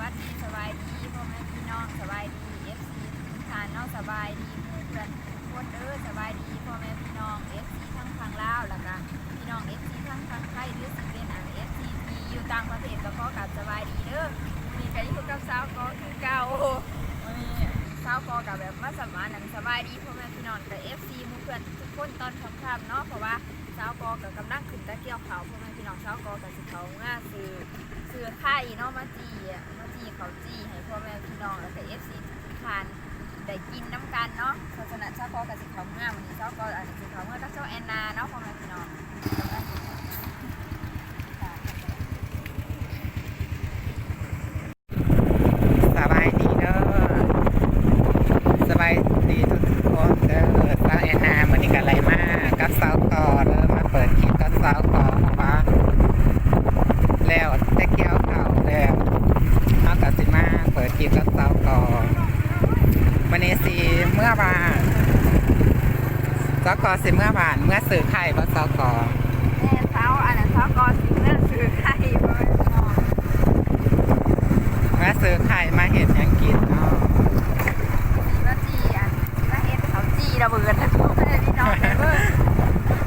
วัสดีสบายดีพ่อแม่พี่น้องสบายดีเอฟซีทานเนาะสบายดีหมู่เพื่อนทุกคนเด้อสบายดีพ่อแม่พี่น้องเอฟซีทั้งทางลาวแล้วก็พี่น้องเอฟซีทั้งทางไทยหรือสิเป็นอันเอฟซีที่อยู่ต่างประเทศก็ขอกลับสบายดีเด้อมีกันอยู่กับสาวก็คือเก่าวันนี้สาวก็กับแบบมาสมานหนังสบายดีพ่อแม่พี่น้องแต่เอฟซีมู่เพื่อนทุกคนตอนค่ำๆเนาะเพราะว่า สาวกอกับกำลังขึ้นตะเกียบเขาพ่อแม่พี่น้องสาวกอกับสิเขาง่าซื้อเสื้อไข่เนาะมาจีอะมาจีเขาจีให้พ่อแม่พี่น้องแล้วก็เอฟซีทุกท่านได้กินน้ำกันเนาะศาสนาเช้ากอกับสิเขาง่ามวันนี้เช้ากอกันนี้สิเขาเมื่อก็เจ้าแอนนาเนาะพ่อแม่พี่น้องแล้วก็สิเขา สบายดีเด้อสบายดีทุกคนเด้อสาวแอนนาเหมือนกันไรมากกับสาวกอเด้อมาเปิดคลิปกับสาวกอป้าแล้วแต่เกี่ยวเขาแล้วเอากับสิมาเปิดคลิปกับสาวกอวันนี้สิเมื่อบาน สาวกอสิเมื่อบานเมื่อสื่อไข่ว่าสาวกอแม่เช้าอันนั้นเช้าก็สิเมื่อซื้อไข่พ่อแม่พี่น้องเมื่อสื่อไข่มาเห็นยังกินเนาะสิมาจีอันสิมาเฮ็ดเขาจีระเบิดนะพ่อแม่พี่น้องเด้อ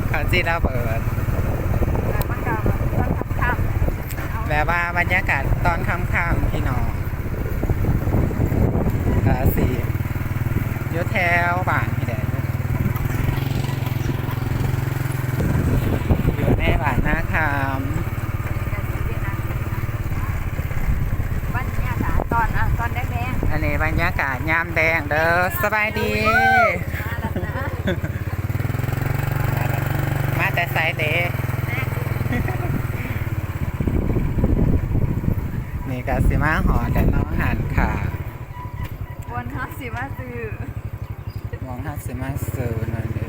เขาจีเราเปิดแล้วมันก็แบบมันค่ำๆเอาแบบว่าบรรยากาศตอนค่ำๆพี่น้องเออสีอยู่แถวบ้าน พี่แดงอยู่ในบ้าคามบรรยากาศตอนอะตอนแดงอันนี้บรรยากาศยามแดงเด้อสบายดี มาแล้วนะมาแต่ไซเดนี่ก็สิมาหอแต่น้องหันค่ะบนฮอสิมาซื้อมองหาสิมาซื้อนั่นเอง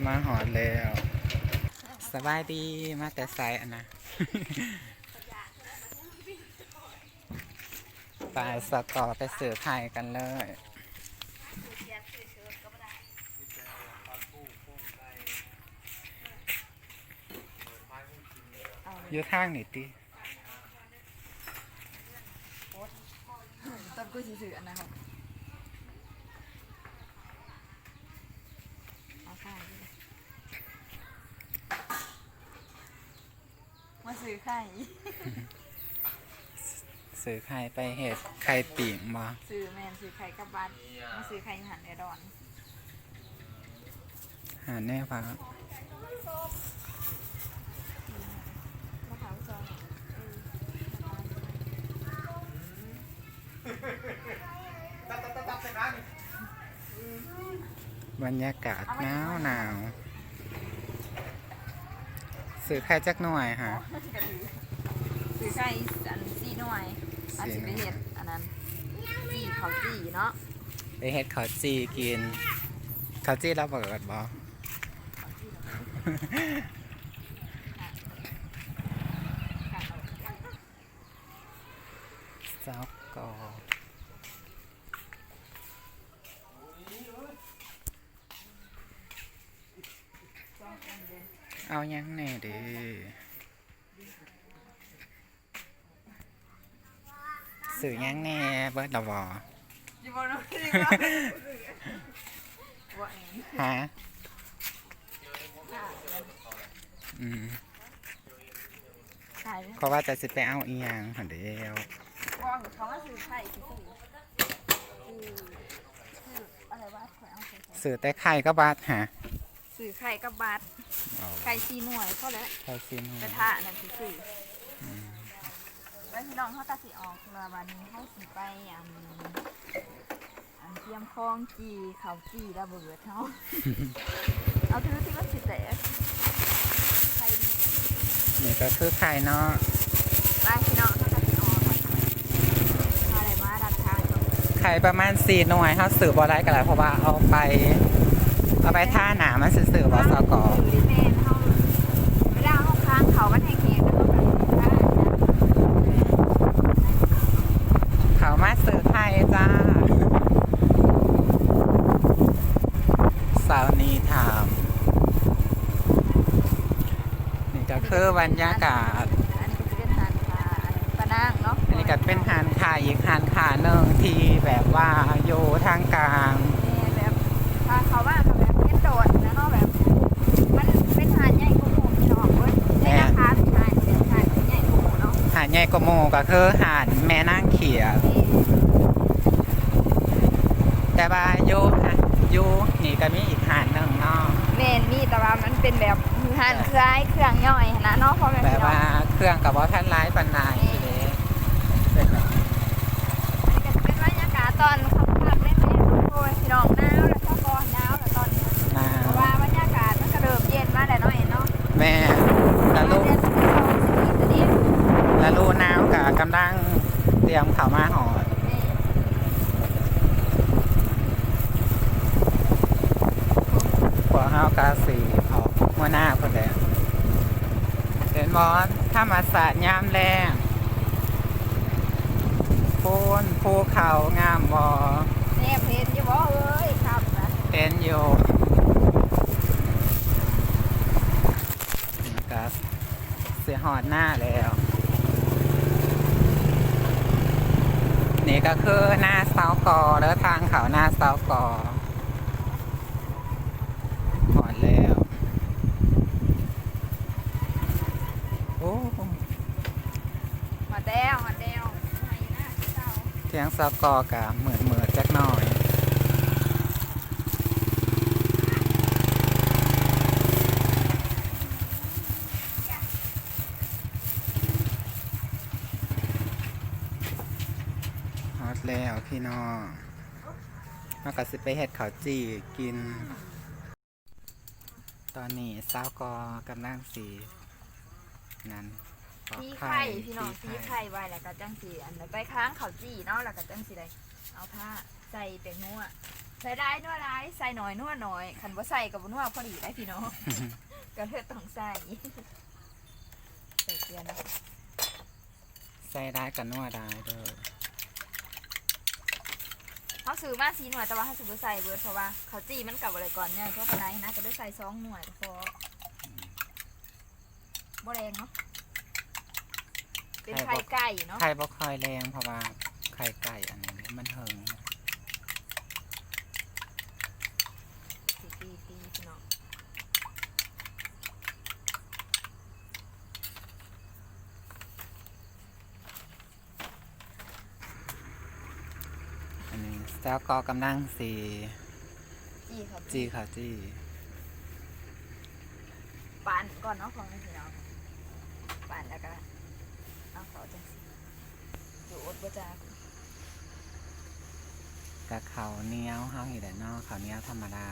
มา มาหอดแล้ว สบายดีมาแต่ไซอันนะไปสกอไปสื่อไทยกันเลยอยู่ทางนี่ติต้นกูสิซื้ออันนะครับเอาไข่ดิมาซื้อ ไข่สื่อไข่ไปเห็ดไข่ปิ่งมาซื้อแมนซื้อไข่กับบัตรมาซื้อไข่หันในดอนหาแน่ปะมะพร้าวซอยบรรยากาศหนาวหนาว สื่อไข่จักหน่วยฮะกระถือซื้อไข่อันซีหน่วยอันสิไปเห็ดอันนั้นจีเขาจีเนาะไปเห็ดข้าวจีกินข้าวจีระเบิดบ่ซอกกอเอายังแน่เดีสื่อยังแน่เบิร์ดละวอจีบอลจีบอลฮะอืมขายเพราะว่าจะสิไปเอาอีหยังหันเดียววางเขาว่าซื้อไข่ซื้อซื้อซื้ออะไรวะขอยเอาใส่สื่อแต่ไข่ก็บาดฮะ ซื้อไข่กับบัตรเอาไข่ซีหน่วยเท่าแล้วไข่ซินกระทะนั่นคือซื้ออแล้วพี่น้องเขาตัดสีออกมาวันนี้เขาสีไปอันอันเทียมคลองจีเขาจีระเบิดเขาเอาถือที่มันสิแตกไข่ดีนี่ก็คือไข่เนาะไปพี่น้องเขาตัดสีออกมาอะไรมาดัดทางเนาะไข่ประมาณสี่หน่วยเขาสื่อบอได้กันแล้วเพราะว่าเอาไป เอาไปท่าหนามันสื่อสื่อบอสกอถือดิเมนเขาเวลาเขาค้างเขามันแห้งๆแล้วก็แบบได้นะเขามาสื่อไข่จ้าสาวนี้ถามนี่ก็คืคือบรรยากาศอันนี้ก็จะเป็นหานคาปะนางเนาะอันนี้ก็เป็นหานขาอีกหานขาหนึ่งที่แบบว่าอยู่ทางกลาง ใหญ่กว่าหมู่ก็คือหาดแม่นางเขียนี่แต่ว่าอยู่ฮะอยู่นี่ก็มีอีกหาดหนึ่งเนาะแม่นมีแต่ว่ามันเป็นแบบหานคล้ายเครื่องย่อยนะเนาะพ่อแม่แบบพี่น้อว่างเครื่องกับว่าท่านร้ายปันนายเด้เป็นแบบ อันนี้ก็จะเป็นบรรยากาศตอนค่ำๆเล่นๆโอ้ยพี่น้องหนาวแล้วก็ก่อนหนาวแล้วตอนนี้ นา เพราะว่าบรรยากาศมันก็เริ่มเย็นมาแล้วเนาะเอ็นเนาะ แม่และลูก เดือนสิบสองสิบสี่สิบเอ็ด และลูกน้ำกับกำลังเตรียมเข้ามาหอด นี่ พวกเฮากาสีออกหัวหน้าคนแดง เห็นบอสถ้ามาสาดยามแรงโพนภูเขางามบอเนี่ยเพนอยู่บ่เอ้ยครับนะเห็นอยู่กาเสียหอดหน้าแล้ว นี่ก็คือหน้าเสากอแล้วทางเขาหน้าเสากอหอดแล้ว โอ้ มาแดวมาแดวมาอยู่นะเจ้าเทียงสากอกะเหมือนเหมือนจักหน่อยฮอตแล้วพี่น้องมาก็สิไปเฮ็ดข้าวจี่กิน ตอนนี้สาวกอกำลังสีนั้น ปอกตีไข่พี่น้องตีไข่ไว้แล้วก็จังสีอันนั้นไปค้างเขาวจี้เนาะแล้วก็จังสีได้เอาผ้าใส่เป็นนัวใส่ได้นัวร้ายใส่หน่อยนัวหน่อยคันว่าใส่กับนัวพอดีได้พี่น้องก็เลยต้องใส่ใส่เกลือนะใส่ได้กันนัวได้เด้อเขาซื้อมาสีหน่วยแต่ว่าเขาซื้อบ่ใส่เบิร์ดเพราะว่าเขาวจี้มันกลับอะไรก่อนเนี่ยเพราะคนไหนนะก็ได้ใส่สองหน่วยพอบ่แรงเนาะ เป็นไข่ไก่เนาะไข่บ่ค่อยแรงเพราะว่าไข่ไก่อันนี้มันเหิงตีตีตีพี่น้องอันนี้สาวกอกำลังสีจี้เขาจีข้าวจีปั่นก่อนเนาะของพี่น้องปั่นแล้วก็ เอาเขาจังสิอยู่อดบ่จ้ากับข้าเนียวเฮาเห็นแต่นอกเขาเนียวธรรมดา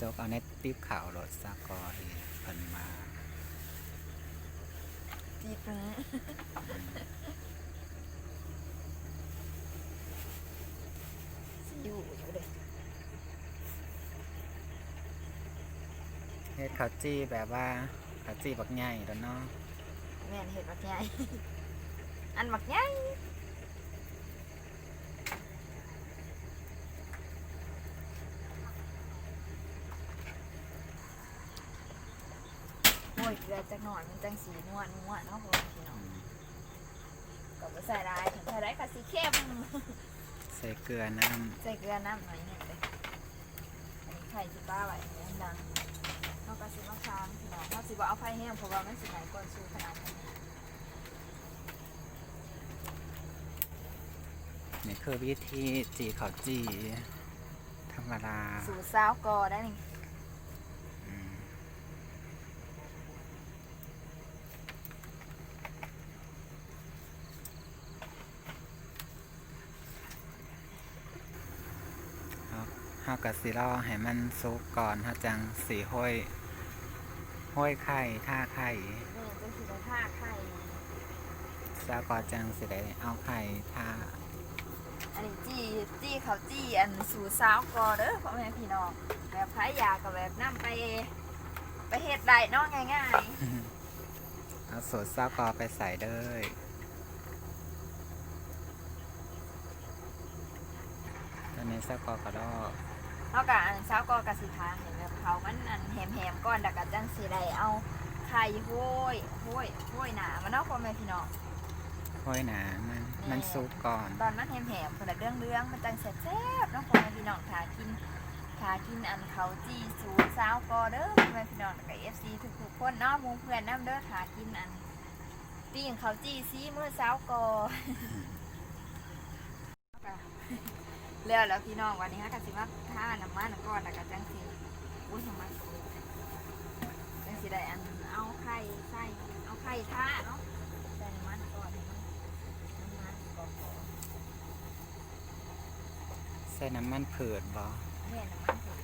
จกเอาในติ๊บขาวรสสากอที่เพิ่นมาจีบนะอยู่อยู่เลยเฮ็ดข้าวจีแบบว่าข้าวจีบักใหญ่แล้วเนาะ แม่นเห็ดบักใหญ่อันบักใหญ่โอ้ยเกลือจักหน่อยมันจังสีนวลนวลเนาะพ่อพี่น้องก็บ่ใส่ได้ถึงใส่ได้ก็สีเข้มใส่เกลือน้ใส่เกลือน้ำหน่อยหนึ่งเลยอันนี้ไข่สิบ้าไว้ให้มันดัง เขาก็สิมาค้างพี่น้องเขาสิบ่เอาไฟแห้งเพราะว่ามันสิไหนก่อนสู้ขนาดนี้ำนี่คือวิธีจีข้าวจีธรรมดาสู่ซาวกอได้นี่อืมเอาเฮากับสิรอให้มันสุกก่อนเฮาจังสีห้อย ห้อยไข่ท่าไข่นี่จะสิได้ท่าไข่สาวกอจังสิได้เอาไข่ท่าอันนี้จี้จี้เขาจี้อันสู่ซาวกอเด้อพ่อแม่พี่น้องแบบขายยากับแบบนํไป ไปเฮ็ดได้เนาะง่ายเอาสูตรสาวกอไปใส่เด้ยตอนนี้สาวกอกระดอก ๆเฮากับอันซาวกอกับสิทาเห็นแบบ เขามันอันแหมๆก่อนแล้วก็จังสิได้เอาไข่ห้อยห้อยห้อยหนามันเนาะพ่อแม่พี่น้อง ค่อยหนามันมันสุกก่อนตอนมันแหมๆคนละเรื่องเรื่องๆมันจังแซ่บๆเนาะพ่อแม่พี่น้องทากินทากินอันเขาจีสูตรสาวกอเด้อพ่อแม่พี่น้องกับเอฟซีทุกๆคนเนาะหมูเพื่อนน้ำเด้อทากินอันปิ้งเขาจีซีมือสาวกอ แล้วแล้วพี่น้องวันนี้ฮะกสิมาท่าน้ำมันก่อนแล้วก็จังสี อุ้ยทำไมจังสีได้อันเอาไข่ใส่เอาไข่ท่าเนาะใส่น้ำมันก่อนน้ำมันก่อนใส่น้ำมันเผือดบ่เนี่ยน้ำมันก่อน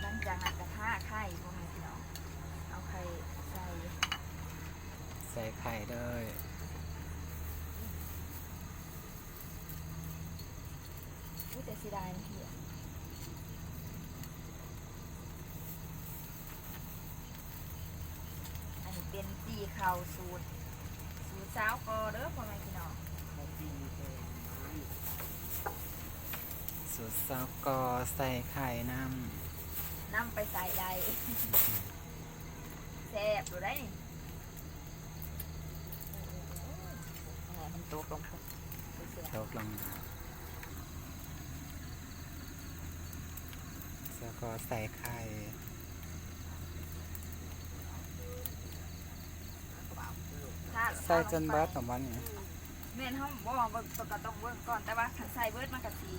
หลังจากนั้นก็ท่าไข่พวกนี้พี่น้องเอาไข่ใส่ ใส่ไข่ด้วย อุ้ยแต่สีดายนะพี่อะอันนี้เป็นตีเข่าสูตร สูตรสาวกอเด้อพ่อแม่พี่น้องสูตรซาวกอใส่ไข่น้นำไปใส่ใดแซ่บดูได้นี่แหมมันตัวกลมๆเสียำตกลงมา แล้วก็ใส่ไข่ใส่จนเบิดของวันนี้แม่นเขาบอกว่บิ่งก็ต้องเบิ่งก่อนแต่ว่าขันใส่เบิดมันกะสี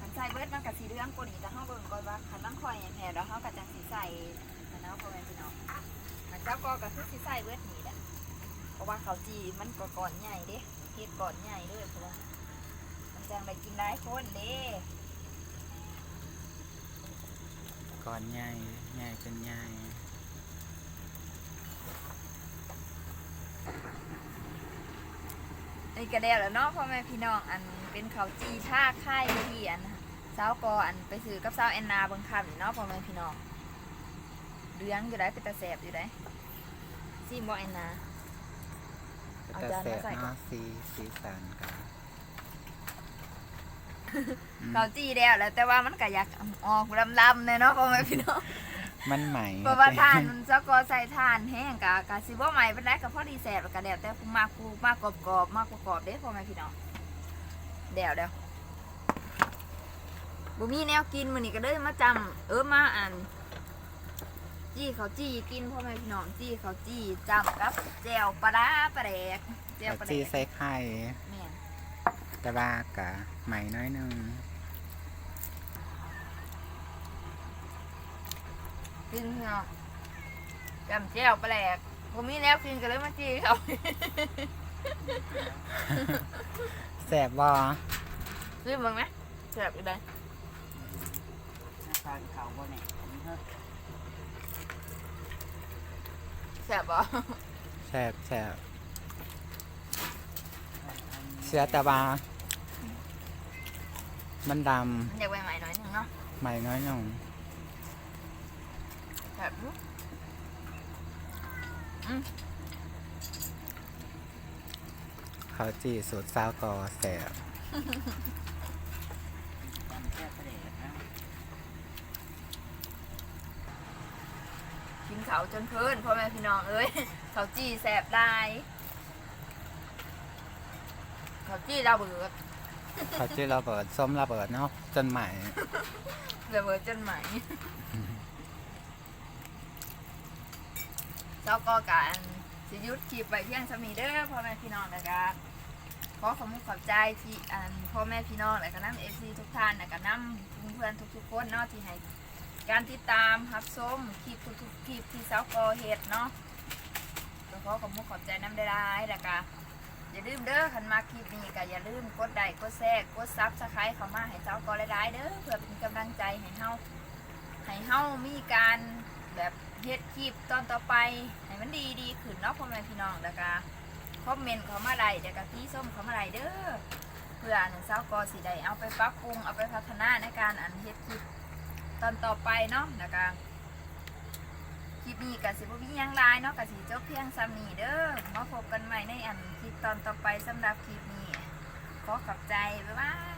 ขันใส่เบิดมันกะสีเรื่องกว่านี้แต่เขาเบิ่งก่อนว่าขันต้องคอยอย่างแท้แล้วเขากะจังสีใส่ขันเอาพ่อแม่พี่น้องขันเจ้าก็กะคือสีใส่เบิดนี่แหละเพราะว่าเขาจีมันก็ก่อนใหญ่เด้เฮ็ดก่อนใหญ่เลยเพราะว่ามันจังได้กินได้คนเด้ ก่อนใหญ่ใหญ่เป็นใหญ่นี่ก็แล้วแหล้วเนาะพ่อแม่พี่น้องอันเป็นเขาวจีท่าค่ายที่อันสาวกออันไปซื้อกับสาวแอนนาเบางคำนี่เนาะพ่อแม่พี่น้องเลี้ยงอยู่ได้เป็นตาแสบอยู่ได้ซีมบ่แอนนาเอาแต่จานเสร็มาจใส่ก่อนเนาะสีสีสันกัน เขาวจีแล้วแหล้วแต่ว่ามันก็อยากออกลำๆเลยเนาะพ่อแม่พี่น้องมันใหม่เพราะว่าทานมันสาวกอใส่ทานแห้งกะกะสิบ่ใหม่เป็นไรก็พอดีแสบแล้วก็แล้วแต่ผู้มากผู้มากกรอบๆมากกรอบๆเด้พ่อแม่พี่น้องเดี๋ยวเดี๋ยวบ่มีแนวกินมื้อนี้ก็เลยมาจำเออมาอ่านจี้เขาวจี้กินพ่อแม่พี่น้องจี้เขาวจี้จำกับแจวปลาร้าปลาแดกแจวปลาแดจีกใส่ไข่แม่น แต่ว่ากะใหม่น้อยหนึงกินพี่น้องจำแจวปลาแดกผมมีแนวกินก็เลยมาจี้เขาแสบบ่ซื้อมึงไหมแซ่บอีกได้ทานเขาบ่เนี่ยผมเถอะแซ่บบ่แสบแสบเสียแต่ว่า มันดมันอยากใหม่ๆหน่อยหนึงเนาะำใหม่น้อยหนึงแซ่บอยู่เขาวจีสูตรซาวกอแสบจำแค่ประเดี๋ยวนะกินเขาวจนเพลินพ่อแม่พี่น้องเอ้ย เขาวจี้แซ่บได้เขาวจี้เราเบิด เขาวจีระเบิดส้มระเบิดเนาะจนใหม่ระเบิดจนไหมเจ้าก็การสิยุดคลิปไปเพียงสมีเด้อพ่อแม่พี่น้องนะครับขอขอบคุณขอบใจที่อันพ่อแม่พี่น้องและก็น้ำเอฟซีทุกท่านและก็น้ำเพื่อนๆทุกๆคนเนาะที่ให้การติดตามรับชมคลิปทุกๆคลิปที่เจ้าก็เฮ็ดเนาะก็ขอขอบคุณขอบใจน้ำได้ได้แล้วก็ อย่าลืมเด้อคันมาคลิปนี้ก็อย่าลืมกดไลค์กดแชร์กดซับสไครต์เข้ามาให้เจ้าก็ได้ๆเด้อเพื่อเป็นกำลังใจให้เฮาให้เฮามีการแบบเฮ็ดคลิปตอนต่อไปให้มันดีดีขึ้นเนาะพ่อแม่พี่น้องแล้วก็คอมเมนต์เข้ามาได้เดี๋ยวก็ที่ส้มเข้ามาได้เด้อเพื่ออันเศร้ากอสิได้เอาไปปรับปรุงเอาไปพัฒนาในการอันเฮ็ดคลิปตอนต่อไปเนาะแล้วก็ คลิปนี้ก็สิบุมียังไลน์เนาะก็สิจบเพียงซ้ำนี้เด้อมาพบกันใหม่ในอันคลิปตอนต่อไปสำหรับคลิปนี้ ขอขอบใจ บ๊ายบาย